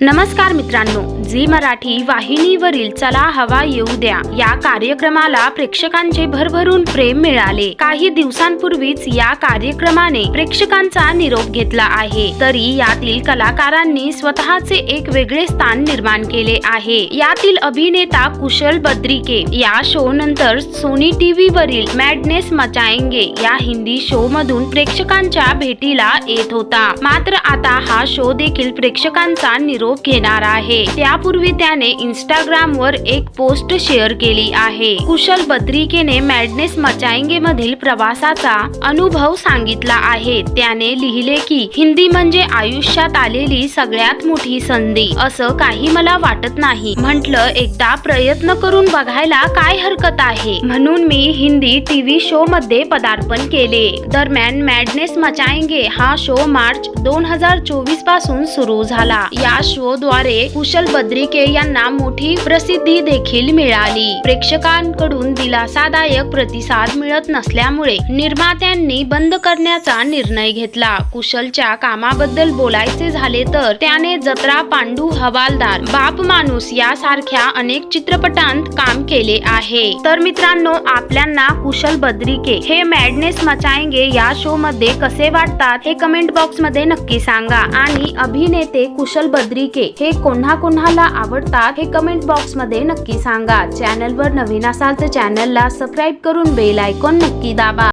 नमस्कार मित्रांनो. झी मराठी वाहिनीवरील चला हवा येऊ द्या. या कार्यक्रमाला प्रेक्षकांचे भरभरून प्रेम मिळाले. काही दिवसांपूर्वीच या कार्यक्रमाने प्रेक्षकांचा निरोप घेतला आहे. तरी यातील कलाकारांनी स्वतःचे एक वेगळे स्थान निर्माण केले आहे. यातील अभिनेता कुशल बद्रिके या शो नंतर सोनी टीव्ही वरील मॅडनेस मचाएंगे या हिंदी शो मधून प्रेक्षकांच्या भेटीला येत होता. मात्र आता हा शो देखील प्रेक्षकांचा निरोप घेणार आहे. त्या यापूर्वी त्याने इंस्टाग्राम वर एक पोस्ट शेअर केली आहे. कुशल बद्रिकेने मॅडनेस मचाएंगे मधील प्रवासाचा अनुभव सांगितला आहे. त्याने लिहिले की हिंदी म्हणजे आयुष्यात आलेली सगळ्यात मोठी संधी. असं काही मला वाटत नाही. म्हटलं एकदा प्रयत्न करून बघायला काय हरकत आहे म्हणून मी हिंदी टीव्ही शो मध्ये पदार्पण केले. दरम्यान मॅडनेस मचाएंगे हा शो मार्च दोन हजार चोवीसपासून सुरू झाला. या शो द्वारे कुशल बद्रिके यांना मोठी प्रसिद्धी देखील मिळाली. प्रेक्षकांकडून दिलासादायक प्रतिसाद मिळत नसल्यामुळे निर्मात्यांनी बंद करण्याचा निर्णय घेतला. कुशलच्या कामाबद्दल बोलायचे झाले तर त्याने जत्रा पांडू हवालदार बाप माणूस यासारख्या अनेक चित्रपटांत काम केले आहे. तर मित्रांनो आपल्यांना कुशल बद्रिके हे मॅडनेस मचाएंगे या शो मध्ये कसे वाटतात हे कमेंट बॉक्समध्ये नक्की सांगा. आणि अभिनेते कुशल बद्रिके हे कोण्हा तुम्हाला आवडतात हे कमेंट बॉक्समध्ये नक्की सांगा. चॅनल वर नवीन असाल तर चॅनलला सबस्क्राईब करून बेल आयकॉन नक्की दाबा.